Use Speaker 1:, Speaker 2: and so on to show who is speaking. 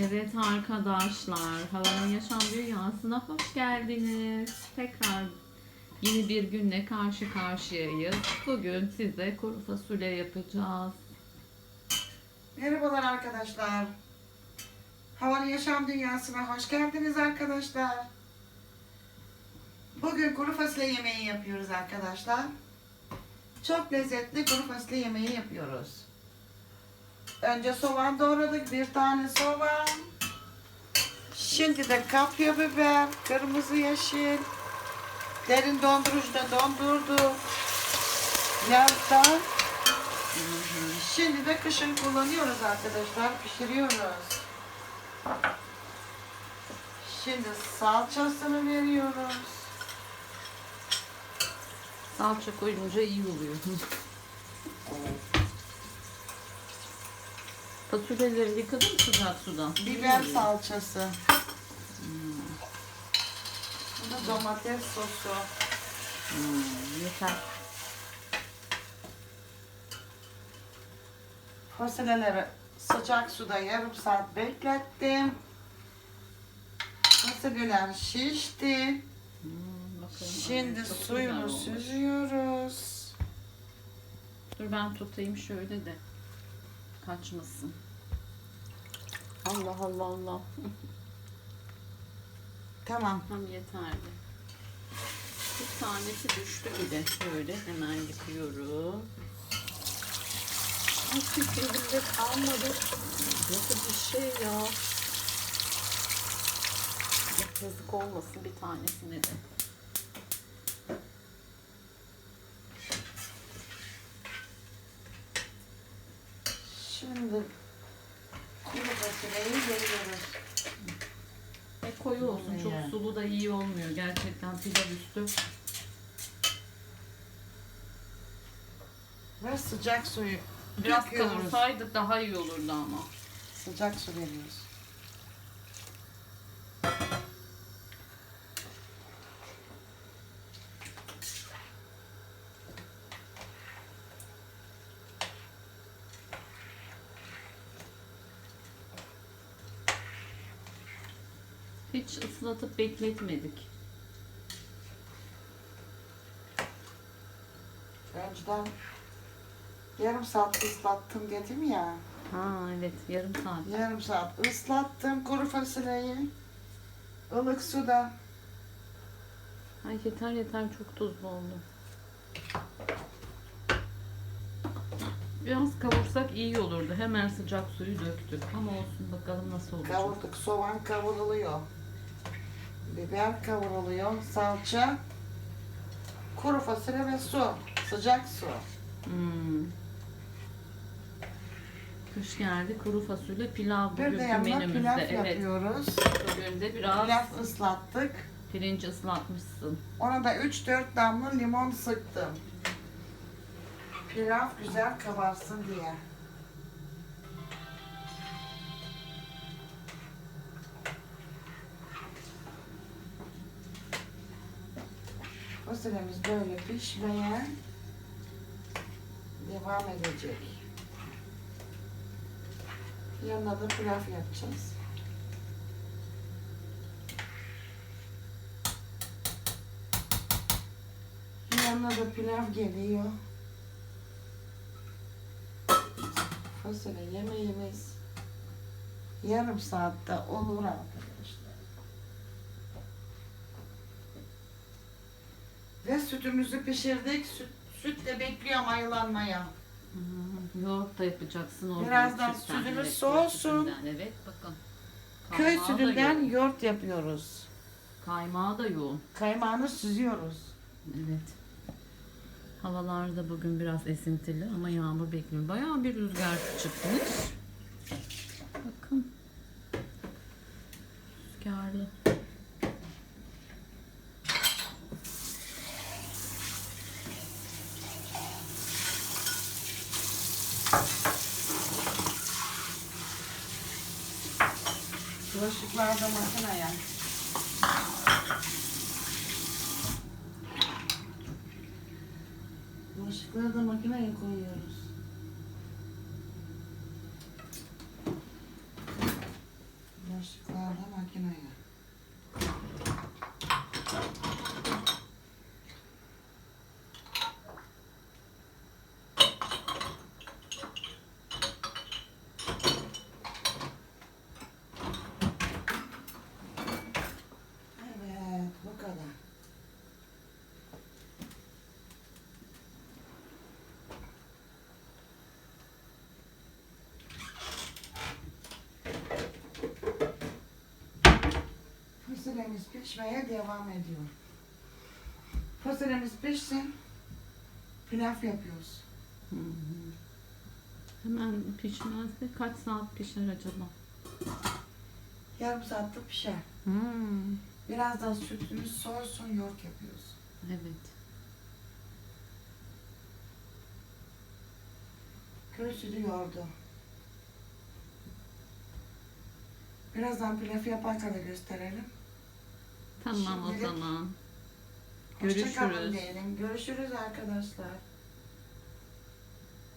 Speaker 1: Evet arkadaşlar, Havanın Yaşam Dünyası'na hoş geldiniz. Tekrar yeni bir günle karşı karşıyayız. Bugün size kuru fasulye yapacağız.
Speaker 2: Merhabalar arkadaşlar. Havanın Yaşam Dünyası'na hoş geldiniz arkadaşlar. Bugün kuru fasulye yemeği yapıyoruz arkadaşlar. Çok lezzetli kuru fasulye yemeği yapıyoruz. Önce soğan doğradık. Bir tane soğan. Şimdi de kapya biber, kırmızı yeşil. Derin dondurucuda dondurduk. Yazdan Şimdi de kışın kullanıyoruz arkadaşlar. Pişiriyoruz. Şimdi salçasını veriyoruz.
Speaker 1: Salça koyunca iyi oluyor. Fasulyeleri yıkadın mı sıcak sudan?
Speaker 2: Biber salçası. Bu da domates sosu.
Speaker 1: Hmm, yeter.
Speaker 2: Fasulyeleri sıcak suda yarım saat beklettim. Fasulyeler şişti.
Speaker 1: Hmm, bakalım.
Speaker 2: Şimdi
Speaker 1: Ay,
Speaker 2: suyunu süzüyoruz.
Speaker 1: Dur ben tutayım şöyle de kaçmasın. Allah Allah Allah.
Speaker 2: Tamam.
Speaker 1: Tam yeterli. Bir tanesi düştü bile. Şöyle hemen yıkıyorum. Ay hiç elimde kalmadı. Nasıl bir şey ya. Yazık olmasın bir tanesine de.
Speaker 2: Şimdi kuru fasulyeyi veriyoruz.
Speaker 1: E koyu olsun. Çok sulu da iyi olmuyor. Gerçekten pilav üstü.
Speaker 2: Ve sıcak suyu
Speaker 1: Biraz
Speaker 2: döküyoruz.
Speaker 1: kavursaydık daha iyi olurdu ama.
Speaker 2: Sıcak su veriyoruz.
Speaker 1: Hiç ıslatıp bekletmedik.
Speaker 2: Önceden yarım saat ıslattım dedim ya.
Speaker 1: Ha evet yarım saat.
Speaker 2: Yarım saat ıslattım kuru fasulyeyi. ılık suda.
Speaker 1: Ay yeter yeter çok tuzlu oldu. Biraz kavursak iyi olurdu. Hemen sıcak suyu döktük. Ama olsun bakalım nasıl olacak.
Speaker 2: Kavurduk. Soğan kavruluyor. Biber kavruluyor. Salça. Kuru fasulye ve su. Sıcak su.
Speaker 1: Hmm. Kış geldi kuru fasulye pilav
Speaker 2: Bir de yanına
Speaker 1: menümüzde.
Speaker 2: pilav
Speaker 1: Evet.
Speaker 2: yapıyoruz.
Speaker 1: Bugün de biraz
Speaker 2: Pilav ıslattık.
Speaker 1: pirinç ıslatmışsın.
Speaker 2: Ona da 3-4 damla limon sıktım. Pilav güzel kabarsın diye. Fasulyemiz böyle pişmeye devam edecek. Yanına da pilav yapacağız. Yanına da pilav geliyor. Fasulye yemeğimiz yarım saatte olur arkadaşlar. Ve sütümüzü pişirdik. Süt, süt de bekliyor mayalanmaya.
Speaker 1: Hmm, yoğurt da yapacaksın orada.
Speaker 2: Birazdan sütümüz
Speaker 1: evet,
Speaker 2: soğusun.
Speaker 1: Evet bakın.
Speaker 2: Köy
Speaker 1: Kaymağı da
Speaker 2: sütünden yoğurt yapıyoruz.
Speaker 1: Kaymağı da yoğun.
Speaker 2: Kaymağını süzüyoruz.
Speaker 1: Evet. Havalar da bugün biraz esintili ama yağmur bekliyor. Bayağı bir rüzgar çıkmış.
Speaker 2: Bulaşıklar da makineye. Bulaşıkları da makineye koyuyoruz. Bulaşıklar da makineye. Fasulyemiz pişmeye devam ediyor. Fasulyemiz pişsin. Pilav yapıyoruz.
Speaker 1: Hı hı. Hemen pişmez de kaç saat pişer acaba?
Speaker 2: Yarım saatte pişer.
Speaker 1: Hmm.
Speaker 2: Birazdan sütümüz soğusun yoğurt yapıyoruz.
Speaker 1: Evet.
Speaker 2: Köy sütü yoğurdu. Birazdan pilav yaparken de gösterelim.
Speaker 1: Tamam o
Speaker 2: Şimdilik
Speaker 1: zaman.
Speaker 2: Hoşça kalın
Speaker 1: Görüşürüz.
Speaker 2: diyelim. Görüşürüz arkadaşlar.